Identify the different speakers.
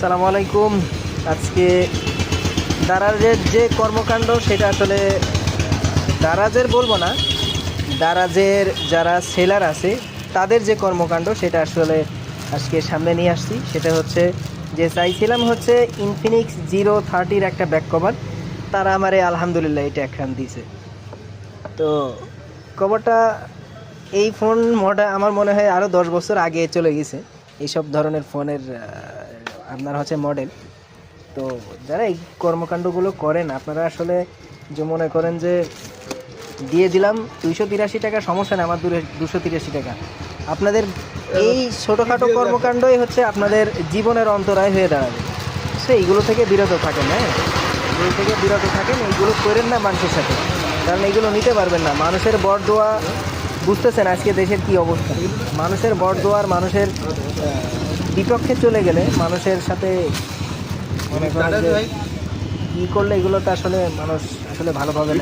Speaker 1: সালামু আলাইকুম। আজকে দারাজের যে কর্মকাণ্ড, সেটা আসলে দারাজের বলব না, দারাজের যারা সেলার আছে, তাদের যে কর্মকাণ্ড, সেটা আসলে আজকে সামনে নিয়ে আসছি। সেটা হচ্ছে যে চাইছিলাম হচ্ছে ইনফিনিক্স জিরো থার্টির একটা ব্যাক কভার তারা আমারে আলহামদুলিল্লাহ এটা একখান দিছে তো কভারটা এই ফোন মোটা আমার মনে হয় আরও দশ বছর আগে চলে গেছে, এইসব ধরনের ফোনের আপনার হচ্ছে মডেল তো যারা এই কর্মকাণ্ডগুলো করেন, আপনারা আসলে যে মনে করেন যে দিয়ে দিলাম দুইশো তিরাশি টাকা, সমস্যা নেই, আমার দুশো তিরাশি টাকা। আপনাদের এই ছোটোখাটো কর্মকাণ্ডই হচ্ছে আপনাদের জীবনের অন্তরায় হয়ে দাঁড়াবে। সে এইগুলো থেকে বিরত থাকেন হ্যাঁ? এগুলো থেকে বিরত থাকেন, এইগুলো করেন না মানুষের সাথে। কারণ এইগুলো নিতে পারবেন না। মানুষের বরদোয়া বুঝতেছেন আজকে দেশের কি অবস্থা। মানুষের বরদোয়ার মানুষের বিপক্ষে চলে গেলে মানুষের সাথে মনে কি করলে এগুলো তো আসলে মানুষ আসলে ভালোভাবে।